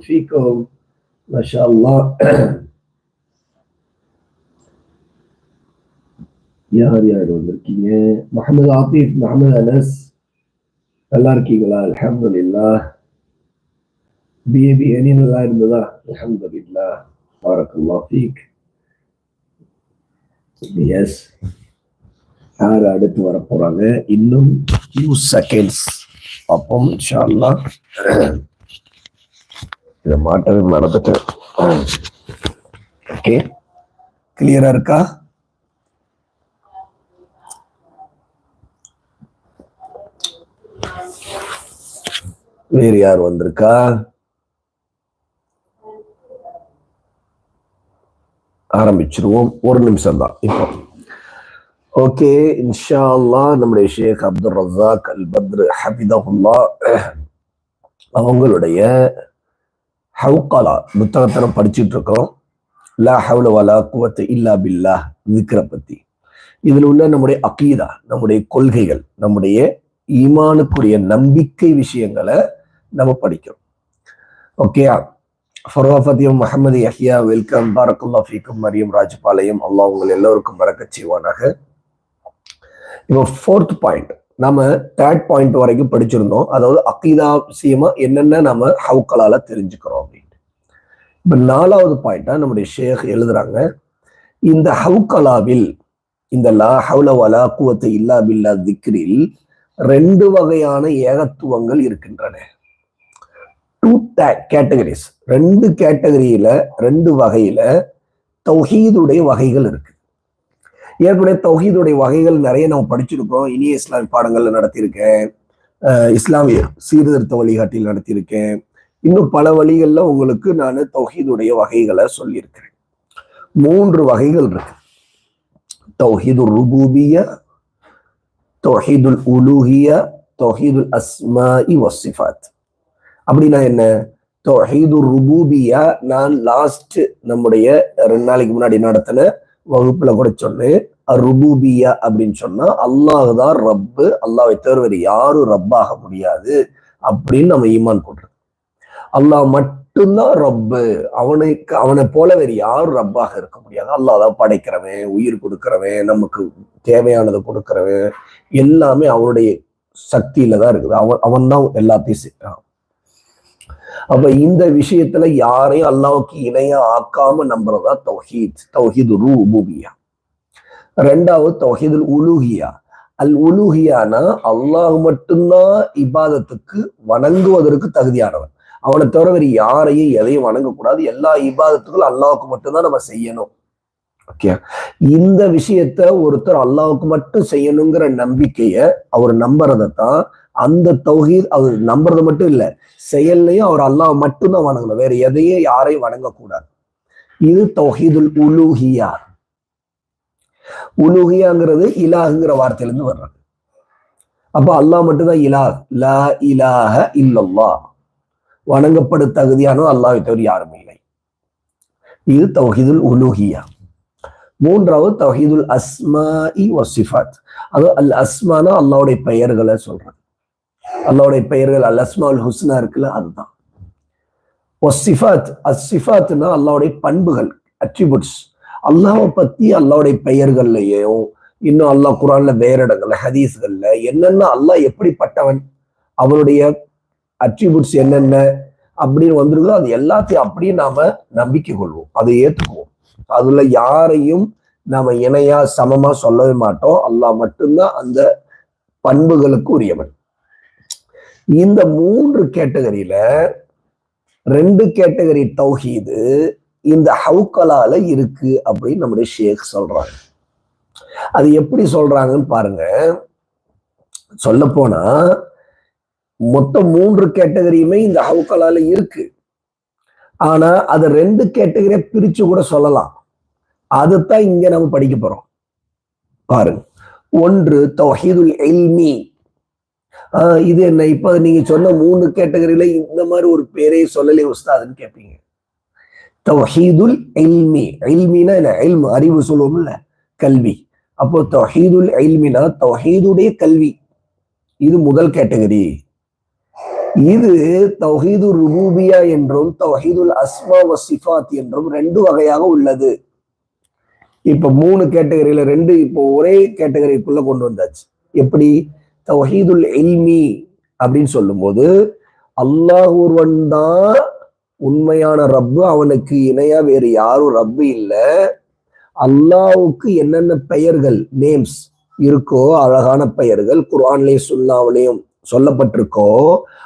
فيكم ما شاء الله யார் யார் வந்திருக்கீங்க முகமது ஆபிப் முகமது அனஸ் நல்லா இருக்கீங்களா அல்ஹம்துலில்லா பிஏபி எனி நல்லா இருந்ததா அல்ஹம்துலில்லா பாரக்கல்லா ஃபீக் எஸ் யார் அடுத்து வர போறாங்க இன்னும் ஃபியூ செகண்ட்ஸ் பார்ப்போம் இன்ஷா அல்லாஹ் இதை மாட்டவே மறந்துட்டேன் ஓகே கிளியரா இருக்கா? வேறு யார் வந்திருக்கா? ஆரம்பிச்சிருவோம். ஒரு நிமிஷம் தான் இப்போ. ஓகே இன்ஷா அல்லாஹ் நம்முடைய ஷேக் அப்துல் ரசாக் அல் பத்ரு ஹபிதகுல்லா அவங்களுடைய ஹவுகாலா புத்தகத்தை நம்ம படிச்சுட்டு இருக்கோம் லா ஹவுல வலா குவத்து இல்லா பில்லா விக்கிர பத்தி. இதில் உள்ள நம்முடைய அகீதா நம்முடைய கொள்கைகள் நம்முடைய ஈமானுக்குரிய நம்பிக்கை விஷயங்களை நம்ம படிக்கிறோம். ஓகே ஃபரோஃபத்தியம் முகமது யஹியா வெல்கம். பாரக்குல்லா ஃபீக்கும். மரியம் ராஜபாளையம். அல்லாஹ் உங்கள் எல்லோருக்கும் மறக்க செய்வானாக. இப்போ ஃபோர்த் பாயிண்ட் நம்ம தேர்ட் பாயிண்ட் வரைக்கும் படிச்சிருந்தோம். அதாவது அக்கீதா விஷயமா என்னென்ன நம்ம ஹவுக்கலால தெரிஞ்சுக்கிறோம் அப்படின்ட்டு. இப்ப நாலாவது பாயிண்டா நம்முடைய ஷேக் எழுதுறாங்க இந்த ஹவுக்கலாவில் இந்த லா ஹவுல வலா குவத்தை இல்லா பில்லா திக்ரில் ரெண்டு வகையான ஏகத்துவங்கள் இருக்கின்றன. டூ கேட்டகரிஸ் ரெண்டு கேட்டகரியில ரெண்டு வகையில தௌஹீதுடைய வகைகள் இருக்கு. ஏற்கனவே தௌஹீதுடைய வகைகள் நிறைய நம்ம படிச்சிருக்கோம். இனிய இஸ்லாமிய பாடங்கள்ல நடத்தியிருக்கேன். இஸ்லாமிய சீர்திருத்த வழிகாட்டியில் நடத்தியிருக்கேன். இன்னும் பல வழிகள்ல உங்களுக்கு நான் தௌஹீதுடைய வகைகளை சொல்லியிருக்கிறேன். மூன்று வகைகள் இருக்கு. தௌஹீது ருபூபிய தௌஹீதுல் உலூஹிய தௌஹீதுல் அஸ்மா வசிஃபாத் அப்படின்னா என்ன? தௌஹீது ருபூபியா நான் லாஸ்ட் நம்முடைய ரெண்டு நாளைக்கு முன்னாடி நடத்தின வகுப்புல கூட சொன்னேன் ருபூபியா அப்படின்னு சொன்னா அல்லாஹ் தான் ரப்பு அல்லாவை தவிர யாரும் ரப்பாக முடியாது அப்படின்னு நம்ம ஈமான் போடுறது அல்லாஹ் மட்டும்தான் ரப்பு. அவனுக்கு அவனை போல வேறு யாரும் ரப்பாக இருக்க முடியாது. அல்லாஹ் தான் படைக்கிறவன் உயிர் கொடுக்கிறவன் நமக்கு தேவையானதை கொடுக்கிறவன் எல்லாமே அவனுடைய சக்தியில தான் இருக்குது. அவன் அவன் தான் எல்லாத்தையும் செய்யறான் அப்ப இந்த விஷயத்துல யாரையும் அல்லாவுக்கு இணையா ஆக்காம நம்புறதா தௌஹீத் தௌஹீது ரூபூபியா. ரெண்டாவது தௌஹீதுல் உலூஹியா. அல் உலூஹியானா அல்லாஹ் மட்டும்தான் இபாதத்துக்கு வணங்குவதற்கு தகுதியானவன். அவனை தவிர வேறு யாரையும் எதையும் வணங்கக்கூடாது. எல்லா இபாதத்துக்கும் அல்லாவுக்கு மட்டும்தான் நம்ம செய்யணும். ஓகே? இந்த விஷயத்த ஒருத்தர் அல்லாவுக்கு மட்டும் செய்யணுங்கிற நம்பிக்கைய அவர் நம்புறதை தான் அந்த தௌஹீத் அவர் நம்புறது மட்டும் இல்ல செயல்லையும் அவர் அல்லாஹ் மட்டும்தான் வணங்கணும். வேற எதையும் யாரையும் வணங்கக்கூடாது. இது தௌஹீதுல் உலூஹியா. உலூஹியாங்கிறது இலாகுங்கிற வார்த்தையிலிருந்து வர்றது. அப்ப அல்லாஹ் மட்டும்தான் இலாஹ். லா இலாஹ இல்லல்லா வணங்கப்பட தகுதியானோ அல்லாஹை தவிர யாரும் இல்லை. இது தௌஹீதுல் உலூஹியா. மூன்றாவது தௌஹீதுல் அஸ்மாஇ வசிஃபாத் அது அல் அஸ்மானா அல்லாவுடைய பெயர்களை சொல்றது. அல்லாவுடைய பெயர்கள் அல் அஸ்மால் ஹுஸ்னா இருக்குல்ல அதுதான். ஒசிஃபாத் அசிஃபாத்னா அல்லாவுடைய பண்புகள் அட்ரிபியூட்ஸ் அல்லாவை பத்தி அல்லாவுடைய பெயர்கள்லயும் இன்னும் அல்லாஹ் குரான்ல வேற இடங்கள்ல ஹதீஸ்கள்ல என்னென்ன அல்லாஹ் எப்படிப்பட்டவன் அவனுடைய அட்ரிபியூட்ஸ் என்னென்ன அப்படின்னு வந்திருக்கோ அது எல்லாத்தையும் அப்படியே நாம நம்பிக்கை கொள்வோம். அதை ஏத்துக்குவோம். அதுல யாரையும் நாம இணையா சமமா சொல்லவே மாட்டோம். அல்லாஹ் மட்டும்தான் அந்த பண்புகளுக்கு உரியவன். இந்த மூன்று கேட்டகரியில ரெண்டு கேட்டகரி தௌஹீது இந்த ஹவுக்கலால இருக்கு அப்படின்னு நம்முடைய ஷேக் சொல்றாங்க அது எப்படி சொல்றாங்கன்னு பாருங்க. சொல்ல போனா மொத்தம் மூன்று கேட்டகரியுமே இந்த ஹவுக்கலால இருக்கு. ஆனா அது ரெண்டு கேட்டகரியா பிரிச்சு கூட சொல்லலாம். அதுதான் இங்க நம்ம படிக்க போறோம். பாருங்க. ஒன்று தௌஹீதுல் எல்மி இது என்ன? இப்ப நீங்க சொன்ன மூணு கேட்டகரியில இந்த மாதிரி ஒரு பேரே சொல்லலே உஸ்தாதுன்னு கேட்பீங்க தௌஹீதுல் எல்மி எல்மினா என்ன? எல்மு அறிவு சொல்லுவோம்ல கல்வி. அப்போ தௌஹீதுல் எல்மினா தௌஹீதுடைய கல்வி. இது முதல் கேட்டகரி. இது தௌஹீது ருபூபியா என்றும் தௌஹீதுல் அஸ்மா சிஃபாத் என்றும் ரெண்டு வகையாக உள்ளது. இப்ப மூணு கேட்டகரியில ரெண்டு இப்போ ஒரே கேட்டகரிக்குள்ள கொண்டு வந்தாச்சு. எப்படி? தௌஹீதுல் இல்மி அப்படின்னு சொல்லும்போது அல்லாஹ் ஒருவன் தான் உண்மையான ரப்பு அவனுக்கு இணையா வேறு யாரும் ரப்பு இல்லை. அல்லாவுக்கு என்னென்ன பெயர்கள் நேம்ஸ் இருக்கோ அழகான பெயர்கள் குர்ஆன்லேயும் சுல்லாவிலையும் சொல்லப்பட்டிருக்கோ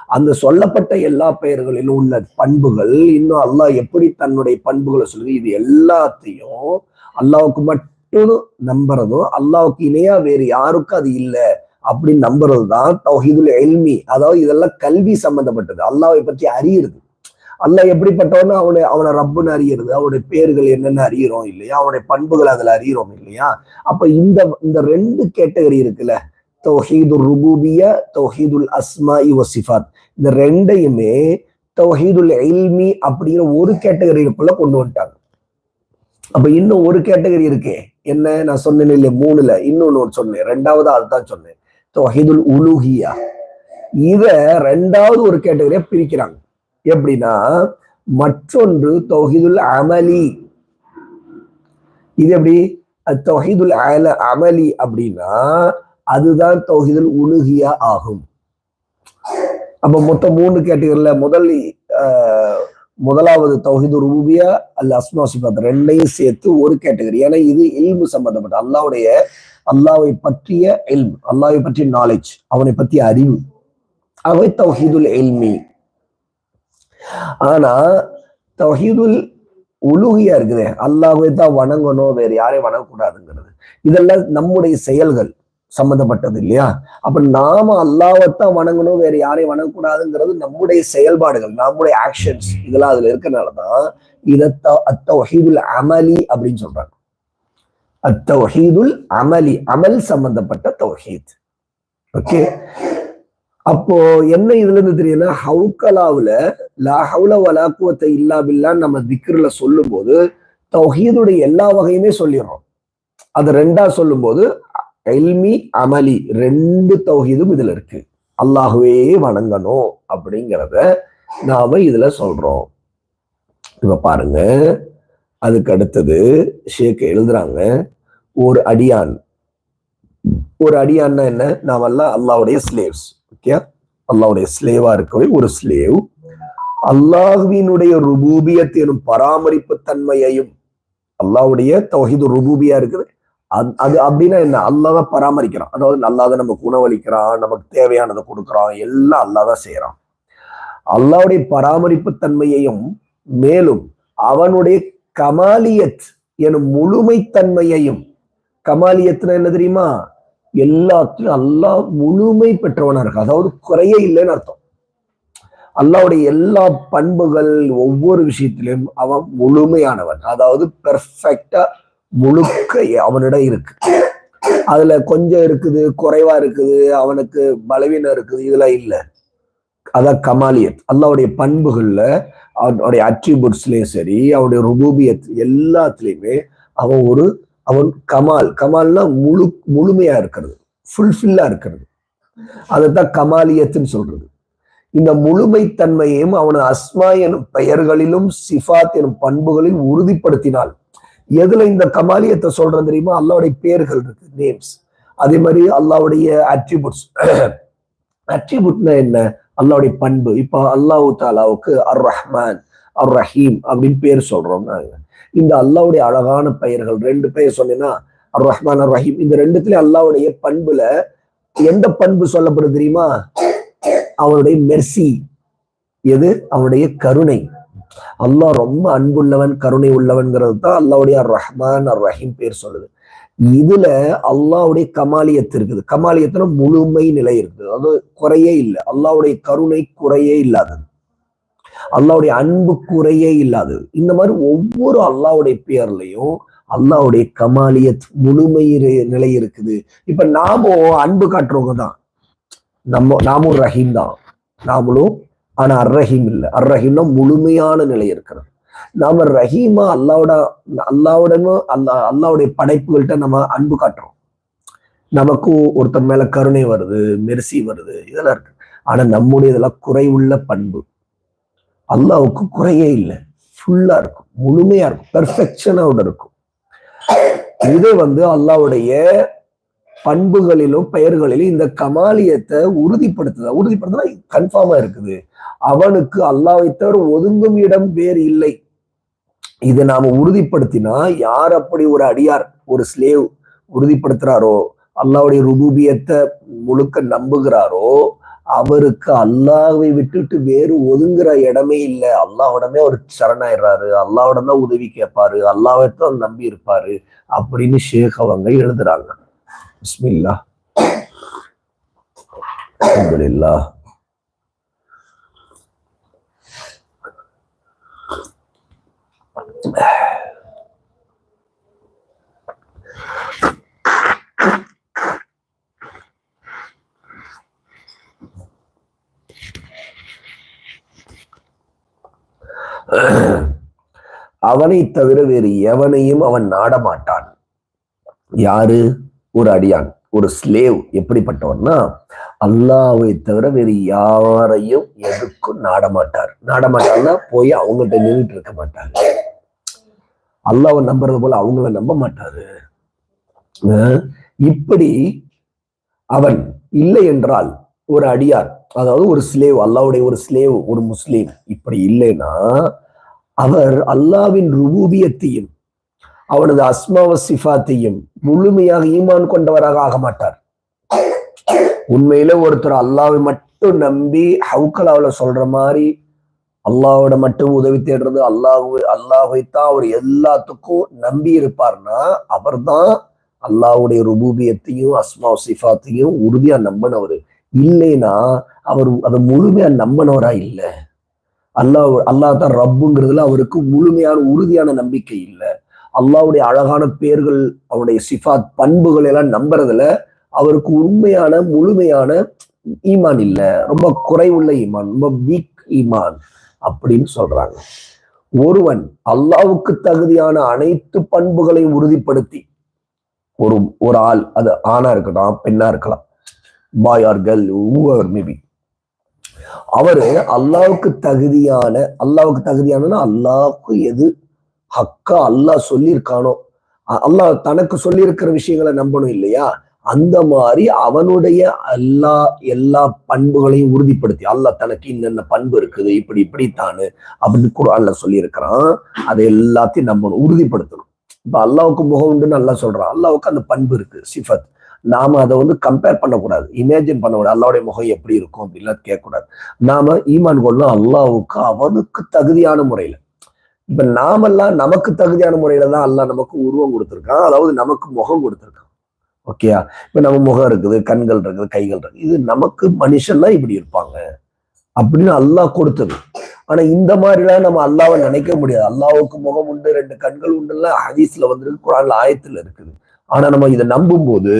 அந்த சொல்லப்பட்ட எல்லா பெயர்களிலும் உள்ள பண்புகள் இன்னும் அல்லாஹ் எப்படி தன்னுடைய பண்புகளை சொல்லுது இது எல்லாத்தையும் அல்லாவுக்கு மட்டும் நம்புறதும் அல்லாவுக்கு இணையா வேறு யாருக்கும் அது இல்லை. அப்படின்னு நம்புறது தான் தௌஹீதுல் எல்மி அதாவது இதெல்லாம் கல்வி சம்பந்தப்பட்டது. அல்லாவை பற்றி அறியிறது. அல்லாஹ் எப்படிப்பட்டவனு அவனை அவனை ரப்புன்னு அறியிறது. அவனுடைய பேர்கள் என்னென்ன அறியிறோம் இல்லையா? அவனுடைய பண்புகள் அதுல அறியிறோம் இல்லையா? அப்ப இந்த இந்த ரெண்டு கேட்டகரி இருக்குல்ல. தௌஹீதுல் ருபூபிய தௌஹீதுல் அஸ்மா வசிஃபாத் இந்த ரெண்டையுமே தௌஹீதுல் எல்மி அப்படிங்கிற ஒரு கேட்டகரிக்குள்ள கொண்டு வந்துட்டாங்க. அப்ப இன்னும் ஒரு கேட்டகரி இருக்கே. என்ன? நான் சொன்னேன் இல்லை மூணுல. இன்னொன்னு சொன்னேன். ரெண்டாவது அதுதான் சொன்னேன். தொஹிதுல் உலுஹியா. இத ரெண்டாவது ஒரு கேட்டகரியா பிரிக்கிறாங்க. எப்படின்னா மற்றொன்று தொஹிதுல் அமலி. இது எப்படி? தொஹிதுல் அல அமலி அப்படின்னா அதுதான் தொஹிதுல் உலுகியா ஆகும். அப்ப மொத்தம் மூணு கேட்டகரியில முதல் முதலாவது தௌஹிது ரூபியா அல்ல அஸ்மா சிபாத் ரெண்டையும் சேர்த்து ஒரு கேட்டகரி. ஏன்னா இது இல்மு சம்பந்தப்பட்ட அல்லாவுடைய அல்லாவை பற்றிய எல்ம் அல்லாவை பற்றிய நாலேஜ் அவனை பற்றிய அறிவு. அவை தௌஹீதுல் எல்மி ஆனா தௌஹீதுல் உலுகியா இருக்குது. அல்லாஹை தான் வணங்கணும் வேற யாரையும் வணங்கக்கூடாதுங்கிறது. இதெல்லாம் நம்முடைய செயல்கள் சம்பந்தப்பட்டது இல்லையா? அப்ப நாம அல்லாவைத்தான் வணங்கணும் வேற யாரையும் வணங்கக்கூடாதுங்கிறது நம்முடைய செயல்பாடுகள் நம்முடைய ஆக்ஷன்ஸ் இதெல்லாம் அதுல இருக்கனாலதான் இதை அத்தவஹீதுல் அமலி அப்படின்னு சொல்றாங்க. அத்தவஹீதுல் அமலி அமல் சம்பந்தப்பட்ட தௌஹீத். ஓகே? அப்போ என்ன இதுல இருந்து தெரியும்னா ஹவுக்கலாவுல லா ஹவுல வலாக்குவத்தை இல்லா பில்லான்னு நம்ம திக்ருல சொல்லும் போது தௌஹீதுடைய எல்லா வகையுமே சொல்லிடுறோம். அது ரெண்டா சொல்லும் போது எல்மி அமலி ரெண்டு தௌஹீதும் இதுல இருக்கு. அல்லாஹுவே வணங்கணும் அப்படிங்கிறத நாம இதுல சொல்றோம். இப்ப பாருங்க. அதுக்கு அடுத்தது ஷேக் எழுதுறாங்க. ஒரு அடியான். ஒரு அடியான்னா என்ன? நாமெல்லாம் அல்லாவுடைய ஸ்லேவ்ஸ் ஓகே அல்லாவுடைய ஸ்லேவா இருக்கவே ஒரு ஸ்லேவ் அல்லாஹுவினுடைய ருபூபியத் எனும் பராமரிப்பு தன்மையையும் அல்லாவுடைய தொகைது ருபூபியா இருக்குது. அது அப்படின்னா என்ன? அல்லாதான் பராமரிக்கிறான். அதாவது அல்லாத நமக்கு உணவளிக்கிறான் நமக்கு தேவையானதை கொடுக்குறான் எல்லாம் அல்லாதான் செய்யறான் அல்லாவுடைய பராமரிப்பு தன்மையையும் மேலும் அவனுடைய கமாலியத் எனும் முழுமைத்தன்மையையும் கமாலியத்னா என்ன தெரியுமா? எல்லாத்தையும் அல்லாஹ் முழுமை பெற்றவனா இருக்கு அதாவது குறையே இல்லைன்னு அர்த்தம். அல்லாவுடைய எல்லா பண்புகள் ஒவ்வொரு விஷயத்திலும் அவன் முழுமையானவன். அதாவது பெர்ஃபெக்டா முழுக்க அவனிடம் இருக்கு. அதுல கொஞ்சம் இருக்குது குறைவா இருக்குது அவனுக்கு பலவீனம் இருக்குது இதெல்லாம் இல்லை. அதான் கமாலியத். அல்லாவுடைய பண்புகள்ல அவனுடைய அட்ரிபியூட்ஸ்லயும் சரி அவனுடைய ருபூபியத் எல்லாத்துலயுமே அவன் ஒரு அவன் கமால். கமால்னா முழு முழுமையா இருக்கிறது. ஃபுல்ஃபில்லா இருக்கிறது. அதைத்தான் கமாலியத்துன்னு சொல்றது. இந்த முழுமைத்தன்மையையும் அவனது அஸ்மா எனும் பெயர்களிலும் சிஃபாத் எனும் பண்புகளில் உறுதிப்படுத்தினால் எதுல இந்த கமாலியத்தை சொல்றது தெரியுமா? அல்லாவுடைய பேர்கள் இருக்கு நேம்ஸ் அதே மாதிரி அல்லாவுடைய அட்ரிபியூட்ஸ் அட்ரிபியூட்னா என்ன? அல்லாவுடைய பண்பு. இப்போ அல்லாஹு தாலாவுக்கு அர் ரஹ்மான் அர் ரஹீம் அப்படின்னு பேர் சொல்றோம் இந்த அல்லாவுடைய அழகான பெயர்கள். ரெண்டு பெயர் சொன்னீங்கன்னா அர் ரஹ்மான் அர் ரஹீம் இந்த ரெண்டுத்துலயும் அல்லாவுடைய பண்புல எந்த பண்பு சொல்லப்படுது தெரியுமா? அவனுடைய மெர்சி. எது? அவனுடைய கருணை. அல்லாஹ் ரொம்ப அன்புள்ளவன் கருணை உள்ளவன்கிறது தான் அல்லாவுடைய அர் ரஹ்மான் அர் ரஹீம் பேர் சொல்லுது. இதுல அல்லாவுடைய கமாலியத்து இருக்குது. கமாலியத்துல முழுமை நிலை இருக்குது. அது குறையே இல்லை. அல்லாவுடைய கருணை குறையே இல்லாதது. அல்லாவுடைய அன்பு குறையே இல்லாதது. இந்த மாதிரி ஒவ்வொரு அல்லாவுடைய பேர்லையும் அல்லாவுடைய கமாலியத் முழுமை நிலை இருக்குது. இப்ப நாமும் அன்பு காட்டுறவங்க தான் நம்ம நாமும் ரஹீம் தான். நாமளும் ஆனா அர் ரஹீம் இல்லை. அர்ரஹீம்னா முழுமையான நிலை இருக்கிறது. நாம ரஹீமா அல்லாவோட அல்லாவுடனும் அல்லா அல்லாவுடைய படைப்புகள்கிட்ட நம்ம அன்பு காட்டுறோம். நமக்கும் ஒருத்தர் மேல கருணை வருது மெர்சி வருது இதெல்லாம் இருக்கு. ஆனா நம்முடைய இதெல்லாம் குறைவுள்ள பண்பு. அல்லாவுக்கு குறையே இல்லை. ஃபுல்லா இருக்கும். முழுமையா இருக்கும். பெர்ஃபெக்ஷனோட இருக்கும். இது வந்து அல்லாவுடைய பண்புகளிலும் பெயர்களிலும் இந்த கமாலியத்தை உறுதிப்படுத்துதா? உறுதிப்படுத்தினா கன்ஃபார்மா இருக்குது. அவனுக்கு அல்லாவை தவிர ஒதுங்கும் இடம் வேறு இல்லை. இதை நாம உறுதிப்படுத்தினா யார் அப்படி ஒரு அடியார் ஒரு ஸ்லேவ் உறுதிப்படுத்துறாரோ அல்லாவுடைய ருபூபியத்தை முழுக்க நம்புகிறாரோ அவருக்கு அல்லாவை விட்டுட்டு வேறு ஒதுங்குற இடமே இல்லை. அல்லாவிடமே அவர் சரணாயிடுறாரு. அல்லாவிடம் தான் உதவி கேட்பாரு. அல்லாவை தான் நம்பி இருப்பாரு அப்படின்னு ஷேக் அவங்க எழுதுறாங்க. பிஸ்மில்லா Yeah. அவனை தவிர வேறு எவனையும் அவன் நாடமாட்டான். யாரு? ஒரு அடியான் ஒரு ஸ்லேவ் எப்படிப்பட்டவன்னா அல்லாவை தவிர வேறு யாரையும் எதுக்கும் நாடமாட்டார். நாடமாட்டார்னா போய் அவங்கள்ட்ட நின்றுட்டு இருக்க மாட்டார். அல்லாவை நம்புறது போல அவங்கள நம்ப மாட்டாரு. அஹ் இப்படி அவன் இல்லை என்றால் ஒரு அடியார் அதாவது ஒரு ஸ்லேவ் அல்லாவுடைய ஒரு ஸ்லேவ் ஒரு முஸ்லீம் இப்படி இல்லைன்னா அவர் அல்லாவின் ருபூபியத்தையும் அவனது அஸ்மாவ சிஃபாத்தையும் முழுமையாக ஈமான் கொண்டவராக ஆக மாட்டார். உண்மையில ஒருத்தர் அல்லாவை மட்டும் நம்பி ஹவுக்கலாவில் சொல்ற மாதிரி அல்லாவோட மட்டும் உதவி தேடுறது அல்லாஹ் அல்லாஹைத்தான் அவர் எல்லாத்துக்கும் நம்பி இருப்பார்னா அவர்தான் அல்லாவுடைய ருபூபியத்தையும் அஸ்மா சிஃபாத்தையும் உறுதியா நம்பினவர். இல்லைன்னா அவர் அதை முழுமையா நம்பினவரா இல்லை. அல்லாஹ் அல்லாஹ் தான் ரப்புங்கிறதுல அவருக்கு முழுமையான உறுதியான நம்பிக்கை இல்லை. அல்லாவுடைய அழகான பேர்கள் அவருடைய சிஃபாத் பண்புகள் எல்லாம் நம்புறதுல அவருக்கு உண்மையான முழுமையான ஈமான் இல்லை. ரொம்ப குறைவுள்ள ஈமான் ரொம்ப வீக் ஈமான் அப்படின்னு சொல்றாங்க. ஒருவன் அல்லாவுக்கு தகுதியான அனைத்து பண்புகளையும் உறுதிப்படுத்தி ஒரு ஒரு ஆள் அது ஆணா இருக்கட்டும் பெண்ணா இருக்கலாம் boy or girl whoever maybe அவரு அல்லாவுக்கு தகுதியான அல்லாவுக்கு தகுதியானன்னா அல்லாவுக்கு எது ஹக்கா அல்லாஹ் சொல்லியிருக்கானோ? அல்லாஹ் தனக்கு சொல்லியிருக்கிற விஷயங்களை நம்பணும் இல்லையா? அந்த மாதிரி அவனுடைய எல்லா எல்லா பண்புகளையும் உறுதிப்படுத்தி அல்லாஹ் தனக்கு இன்னென்ன பண்பு இருக்குது இப்படி இப்படித்தானு அப்படின்னு குரான்ல சொல்லியிருக்கிறான். அதை எல்லாத்தையும் நம்பணும் உறுதிப்படுத்தணும். இப்ப அல்லாவுக்கு முகம் உண்டுன்னு நல்லா சொல்றான். அல்லாவுக்கு அந்த பண்பு இருக்கு சிஃபத். நாம அதை வந்து கம்பேர் பண்ணக்கூடாது. இமேஜின் பண்ணக்கூடாது. அல்லாவுடைய முகம் எப்படி இருக்கும் அப்படின்லாம் கேட்கக்கூடாது. நாம ஈமான் கொள்ளும் அல்லாவுக்கு அவனுக்கு தகுதியான முறையில. இப்ப நாமெல்லாம் நமக்கு தகுதியான முறையில தான் அல்லாஹ் நமக்கு உருவம் கொடுத்துருக்கான். அதாவது நமக்கு முகம் கொடுத்துருக்கான். ஓகேயா இப்ப நம்ம முகம் இருக்குது கண்கள் இருக்குது கைகள் இருக்குது. இது நமக்கு மனுஷன்லாம் இப்படி இருப்பாங்க. அப்படின்னு அல்லாஹ் கொடுத்தது. ஆனா இந்த மாதிரிலாம் நம்ம அல்லாவை நினைக்க முடியாது. அல்லாவுக்கு முகம் உண்டு ரெண்டு கண்கள் உண்டுல ஹதீஸ்ல வந்துருக்கு குரான்ல ஆயத்துல இருக்குது. ஆனா நம்ம இதை நம்பும் போது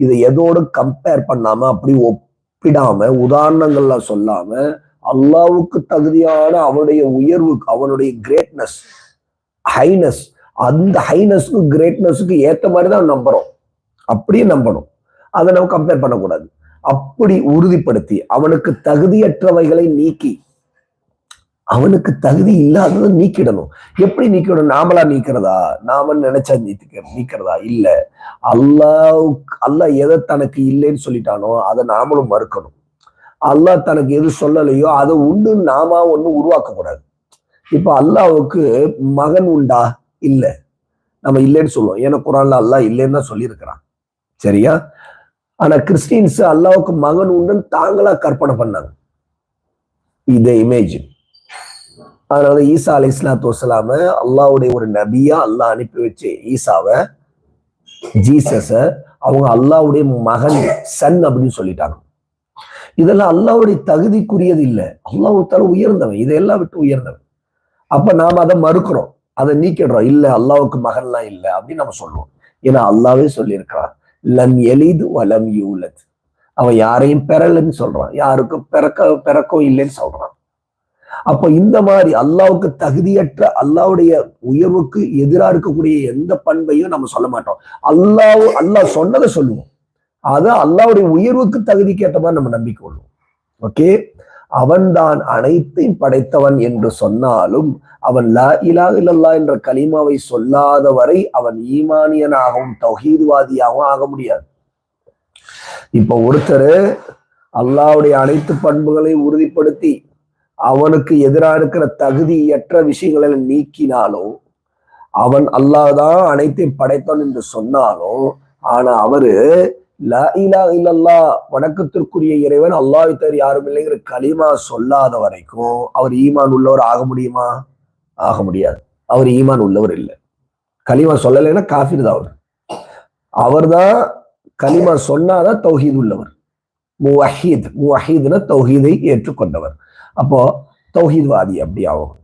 இதை எதோடு கம்பேர் பண்ணாம அப்படி ஒப்பிடாம உதாரணங்கள்லாம் சொல்லாம அல்லாவுக்கு தகுதியான அவனுடைய உயர்வுக்கு அவனுடைய கிரேட்னஸ் ஹைனஸ் அந்த ஹைனஸ்க்கு கிரேட்னஸ்க்கு ஏத்த மாதிரி தான் நம்புறோம். அப்படியே நம்பணும். அதை நம்ம கம்பேர் பண்ணக்கூடாது. அப்படி உறுதிப்படுத்தி அவனுக்கு தகுதியற்றவைகளை நீக்கி அவனுக்கு தகுதி இல்லாததை நீக்கிடணும். எப்படி நீக்கிடணும்? நாமளா நீக்கிறதா? நாம நினைச்சா நீக்க நீக்கிறதா? இல்ல. அல்லாஹ் அல்லாஹ் எதை தனக்கு இல்லைன்னு சொல்லிட்டானோ அதை நாமளும் மறுக்கணும். அல்லாஹ் தனக்கு எது சொல்லலையோ அதை உண்டு நாம ஒண்ணு உருவாக்க கூடாது. இப்ப அல்லாவுக்கு மகன் உண்டா? இல்ல. நம்ம இல்லைன்னு சொல்லுவோம். ஏன்னா குரான்ல அல்லாஹ் இல்லைன்னு தான் சொல்லியிருக்கிறான். சரியா? ஆனா கிறிஸ்டின்ஸ் அல்லாவுக்கு மகன் உண்டுன்னு தாங்களா கற்பனை பண்ணாங்க. இதை இமேஜின் அதனால ஈசா அலி இஸ்லாத்து வசலாம அல்லாவுடைய ஒரு நபியா அல்லாஹ் அனுப்பி வச்சு ஈசாவை ஜீசஸ அவங்க அல்லாவுடைய மகன் சன் அப்படின்னு சொல்லிட்டாங்க. இதெல்லாம் அல்லாவுடைய தகுதிக்குரியது இல்லை. அல்லாஹால உயர்ந்தவன். இதையெல்லாம் விட்டு உயர்ந்தவன். அப்ப நாம அதை மறுக்கிறோம். அதை நீக்கிடுறோம். இல்ல அல்லாவுக்கு மகன்லாம் இல்லை அப்படின்னு நம்ம சொல்லுவோம். ஏன்னா அல்லாவே சொல்லியிருக்கிறான். லம் எலிது வலம் யூலத். அவன் யாரையும் பெறலன்னு சொல்றான். யாருக்கும் பிறக்க பிறக்கவும் இல்லைன்னு சொல்றான். அப்ப இந்த மாதிரி அல்லாவுக்கு தகுதியற்ற அல்லாவுடைய உயர்வுக்கு எதிராக இருக்கக்கூடிய எந்த பண்பையும் நம்ம சொல்ல மாட்டோம். அல்லாஹ் அல்லாஹ் சொன்னதை சொல்லுவோம். அது அல்லாவுடைய உயர்வுக்கு தகுதிக்கு ஏற்ற மாதிரி நம்ம நம்பிக்கை கொள்வோம். ஓகே அவன்தான் அனைத்தையும் படைத்தவன் என்று சொன்னாலும் அவன் லா இலா இல்லல்லா என்ற கலிமாவை சொல்லாத வரை அவன் ஈமானியனாகவும் தௌஹீத்வாதியாகவும் ஆக முடியாது. இப்ப ஒருத்தர் அல்லாவுடைய அனைத்து பண்புகளை உறுதிப்படுத்தி அவனுக்கு எதிராக இருக்கிற தகுதியற்ற விஷயங்களை நீக்கினாலும் அவன் அல்லாதான் அனைத்தையும் படைத்தான் என்று சொன்னாலும் ஆனா அவரு லா இலா இல்லல்லா வணக்கத்திற்குரிய இறைவன் அல்லாஹ் தவிர யாரும் இல்லைங்கிற களிமா சொல்லாத வரைக்கும் அவர் ஈமான் உள்ளவர் ஆக முடியுமா? ஆக முடியாது. அவர் ஈமான் உள்ளவர் இல்லை. களிமா சொல்லலைன்னா காஃபிர் தான் அவர். அவர்தான் களிமா சொன்னாதான் தௌஹீத் உள்ளவர். முஹீத் முஹீத்னா தௌஹீதை ஏற்றுக்கொண்டவர். அப்போ தௌஹீத்வாதி அப்படி ஆகும்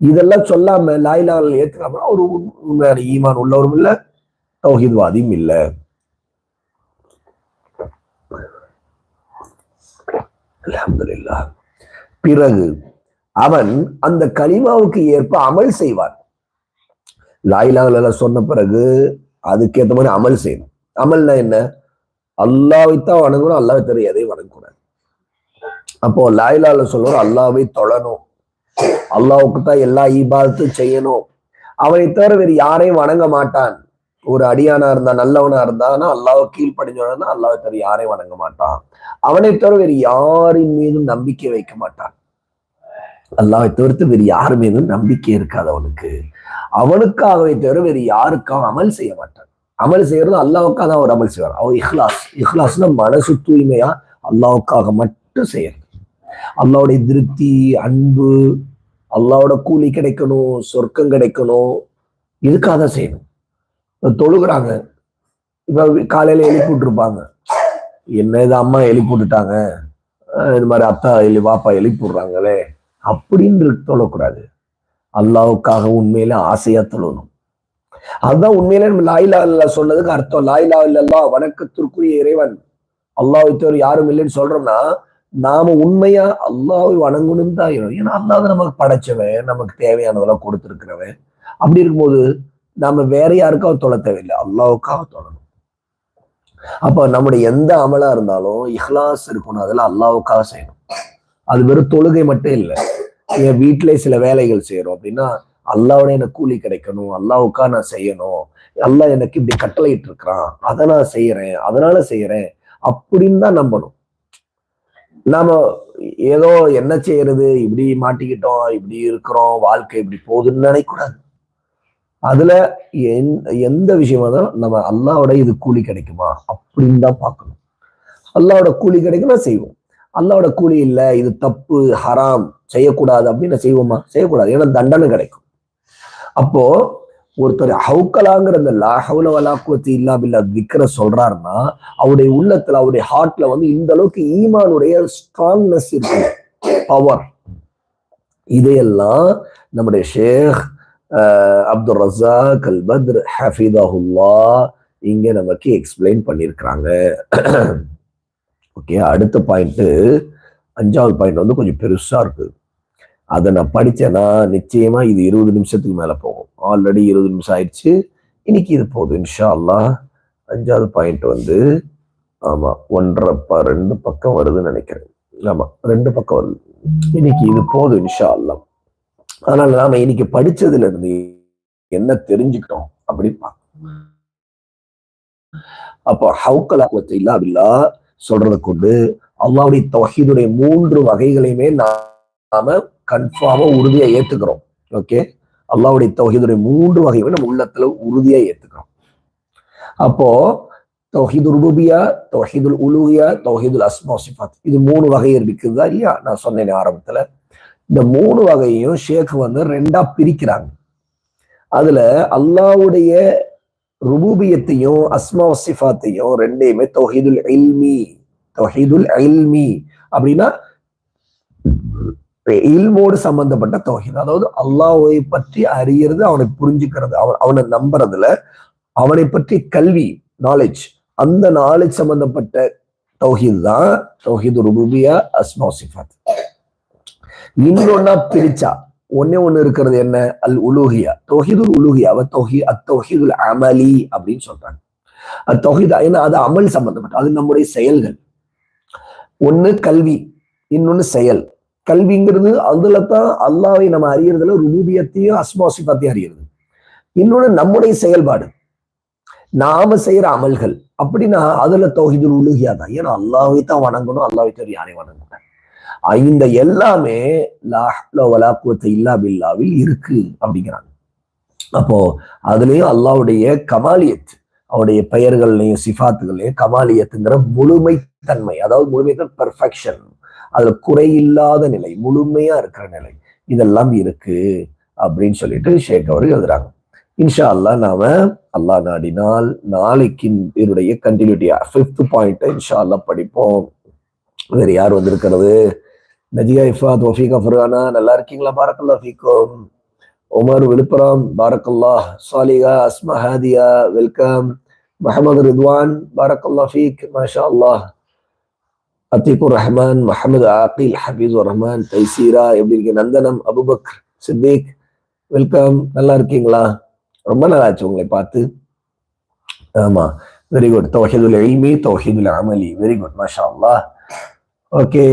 இதெல்லாம் சொல்லாம லாயிலாவில் ஏற்றுக்காம அவர் உண்மையான ஈமான் உள்ளவரும் இல்லை தௌஹீத்வாதியும் இல்லை. அலமதுல்லா பிறகு அவன் அந்த கலிமாவுக்கு ஏற்ப அமல் செய்வான். லாயிலாவில் சொன்ன பிறகு அதுக்கேற்ற மாதிரி அமல் செய்யணும் அமல்னா என்ன? அல்லாவைத்தான் வணங்கணும் அல்லாவை தவிர எதையும் வணங்கக்கூடாது. அப்போ லாயிலால சொல்லுவோம் அல்லாவை தொழணும். அல்லாவுக்கு தான் எல்லா ஈபாதத்தும் செய்யணும். அவனை தவிர வேறு யாரையும் வணங்க மாட்டான். ஒரு அடியானா இருந்தா நல்லவனா இருந்தானா அல்லாவை கீழ்ப்படிஞ்சவனா அல்லாவை தவிர யாரையும் வணங்க மாட்டான். அவனை தவிர வேறு யாரின் மீதும் நம்பிக்கை வைக்க மாட்டான். அல்லாவை தவிர்த்து வேறு யார் மீதும் நம்பிக்கை இருக்காது அவனுக்கு. அவனுக்காகவே தவிர வேறு யாருக்காக அமல் செய்ய மாட்டான். அமல் செய்யறது அல்லாவுக்காக தான் அவர் அமல் செய்வார். அவர் இஹ்லாஸ். இஹ்லாஸ்னா மனசு தூய்மையா அல்லாவுக்காக மட்டும் செய்யறது. அல்லாவுடைய திருப்தி அன்பு அல்லாவோட கூலி கிடைக்கணும் சொர்க்கம் கிடைக்கணும் இதுக்காக தான் செய்யணும். இப்ப தொழுகிறாங்க. இப்போ காலையில எழுப்பி விட்டுருப்பாங்க. என்ன இது அம்மா எழுப்பி விட்டுட்டாங்க? இது மாதிரி அத்தா எழு வாப்பா எழுப்பி விடுறாங்களே. அப்படின்னு தொழக்கூடாது. அல்லாவுக்காக உண்மையில ஆசையா தொழணும் அதுதான் உண்மையில நம்ம லாயிலா இல்லா சொன்னதுக்கு அர்த்தம். லாயிலா இல்லல்லா வணக்கத்திற்குரிய இறைவன். அல்லாவை தவிர யாரும் இல்லைன்னு சொல்றோம்னா நாம உண்மையா அல்லாவை வணங்கணும் தான் ஏன்னா அல்லாத நமக்கு படைச்சவன் நமக்கு தேவையானதெல்லாம் கொடுத்துருக்கிறவன். அப்படி இருக்கும்போது நாம வேற யாருக்காக தொழ தேவையில்லை. அல்லாவுக்காக தொழணும். அப்ப நம்முடைய எந்த அமலா இருந்தாலும் இஹ்லாஸ் இருக்கணும். அதெல்லாம் அல்லாவுக்காக செய்யணும். அது வெறும் தொழுகை மட்டும் இல்லை. என் வீட்டிலே சில வேலைகள் செய்யறோம் அப்படின்னா அல்லாவோட எனக்கு கூலி கிடைக்கணும். அல்லாவுக்காக நான் செய்யணும். அல்லாஹ் எனக்கு இப்படி கட்டளையிட்டு இருக்கிறான் அதை நான் செய்யறேன். அதனால செய்யறேன். அப்படின்னு தான் நம்பணும். நாம ஏதோ என்ன செய்யறது? இப்படி மாட்டிக்கிட்டோம் இப்படி இருக்கிறோம் வாழ்க்கை இப்படி போகுதுன்னு நினைக்கூடாது. அதுல எந்த விஷயமா தான் நம்ம அல்லாவோட இது கூலி கிடைக்குமா? அப்படின்னு தான் பார்க்கணும். அல்லாவோட கூலி கிடைக்கும்னா செய்வோம். அல்லாவோட கூலி இல்லை இது தப்பு ஹராம் செய்யக்கூடாது அப்படின்னு செய்வோமா? செய்யக்கூடாது. ஏன்னா தண்டனை கிடைக்கும். அப்போ ஒருத்தர் ஹவுக்கலாங்கிற அந்த லா ஹவுல வலாக்குவத்தி இல்லா விக்கிர சொல்றாருன்னா அவருடைய உள்ளத்துல அவருடைய ஹார்ட்ல வந்து இந்த அளவுக்கு ஈமானுடைய ஸ்ட்ராங்னஸ் இருக்கு. பவர் இதையெல்லாம் நம்முடைய ஷேக் அப்துல் ரசாக் அல் பத்ர் ஹஃபிதஹுல்லா இங்க நமக்கு எக்ஸ்பிளைன் பண்ணியிருக்கிறாங்க ஓகே அடுத்த பாயிண்ட் அஞ்சாவது பாயிண்ட் வந்து கொஞ்சம் பெருசா இருக்கு. அதை நான் படித்தேன்னா நிச்சயமா இது இருபது நிமிஷத்துக்கு மேல போகும். ஆல்ரெடி இருபது நிமிஷம் ஆயிடுச்சு. இன்னைக்கு இது போதும். இன்ஷா அல்லா அஞ்சாவது பாயிண்ட் வந்து ஆமா ஒன்றரை ரெண்டு பக்கம் வருதுன்னு நினைக்கிறேன். ஆமா ரெண்டு பக்கம் வருது. இன்னைக்கு இது போதும் இன்ஷா அல்லா அதனால நாம இன்னைக்கு படிச்சதுல இருந்து என்ன தெரிஞ்சுக்கிட்டோம் அப்படின்னு பார்க்கணும் அப்போ ஹவுக்கலா இல்லா சொல்றதை கொண்டு அல்லாவுடைய தொகையுடைய மூன்று வகைகளையுமே நான் நாம கன்ஃபார்மா உறுதியா ஏத்துக்கிறோம். ஓகே அல்லாவுடைய தொகைதுடைய மூன்று வகையுமே நம்ம உள்ளத்துல உறுதியா ஏத்துக்கிறோம். அப்போ தௌஹீது ருபுபியா தௌஹீதுல் உலுகியா தௌஹீதுல் அஸ்மா சிஃபாத். இது மூணு வகை இருக்குதா இல்லையா? நான் சொன்னேன் ஆரம்பத்துல. இந்த மூணு வகையும் ஷேக் வந்து ரெண்டா பிரிக்கிறாங்க. அதுல அல்லாவுடைய ருபூபியத்தையும் அஸ்மா சிஃபாத்தையும் ரெண்டையுமே தௌஹீதுல் இல்மி தௌஹீதுல் இல்மி அப்படின்னா இல்மோடு சம்பந்தப்பட்ட தோஹித். அதாவது அல்லாஹை பற்றி அறியறது அவனை புரிஞ்சுக்கிறது அவன் அவனை நம்புறதுல அவனை பற்றி கல்வி நாலேஜ் அந்த நாலேஜ் சம்பந்தப்பட்ட தௌஹீத் தான் தௌஹீது ருபூபியா அஸ்மோசிஃபாத் இன்னொன்னா பிரிச்சா ஒன்னே ஒண்ணு இருக்கிறது என்ன? அல் உலூஹியா. தொஹிதுல் உலூஹியா அவ தொஹி அத்தொஹீதுல் அமலி அப்படின்னு சொல்றாங்க. அத்தொஹீத் ஏன்னா அது அமல் சம்பந்தப்பட்ட அது நம்முடைய செயல்கள். ஒண்ணு கல்வி இன்னொன்னு செயல். கல்விங்கிறது அதுல தான் அல்லாவை நம்ம அறியறதுல ரூபியத்தையும் அஸ்மாசிபத்தையும் அறியறது. இன்னொன்னு நம்முடைய செயல்பாடு. நாம செய்யற அமல்கள். அப்படின்னா அதுல தௌஹிதுல் உலுகியா தான். ஏன்னா அல்லாவை தான் வணங்கணும் அல்லாவை தவிர யாரையும் வணங்கணும் இந்த எல்லாமே இல்லா பில்லாவில் இருக்கு அப்படிங்கிறாங்க. அப்போ அதுலயும் அல்லாவுடைய கமாலியத் அவருடைய பெயர்கள்லையும் சிஃபாத்துகள்லையும் கமாலியத்துங்கிற முழுமைத்தன்மை அதாவது முழுமைத்தன் பெர்ஃபெக்ஷன் அதுல குறையில்லாத நிலை முழுமையா இருக்கிற நிலை. இதெல்லாம் இருக்கு அப்படின்னு சொல்லிட்டு ஷேக் அவர்கள் எழுதுறாங்க. இன்ஷா அல்லா நாம அல்லாஹ் நாடினால் நாளைக்கு இதனுடைய கண்டினியூட்டியா ஃபிஃப்த் பாயிண்ட் இன்ஷா அல்லா படிப்போம். வேற யார் வந்திருக்கிறது? நஜியா இஃபாத் தோஃபிகா ஃபுர்கானா நல்லா இருக்கீங்களா? பாரக்கல்லா ஃபீக்கும். உமர் விழுப்புரம் பாரக்கல்லா சாலிகா அஸ்மா ஹாதியா வெல்கம். முகமது ரித்வான் பாரக்கல்லா ஃபீக் மாஷா அல்லாஹ் அத்தீக்குர் ரஹ்மான் முகமது ஆக்கில் ஹபீஸ் ரஹ்மான் தைசீரா எப்படி இருக்கு நந்தனம் அபுபக் சித்திக் வெல்கம் நல்லா இருக்கீங்களா ரொம்ப நல்லா ஆச்சு உங்களை பார்த்து ஆமா வெரி குட் தௌஹீதுல் இல்மி தௌஹீதுல் அமலி வெரி குட் மாஷா அல்லாஹ் ஓகே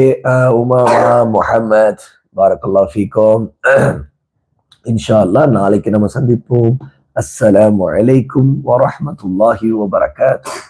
உமாமா முஹம்மத் பாரக்கல்லா ஃபீக்கும் இன்ஷா அல்லாஹ் நாளைக்கு நம்ம சந்திப்போம் அஸ்ஸலாமு அலைக்கும் வரஹ்மத்துல்லாஹி வபரகாத்துஹு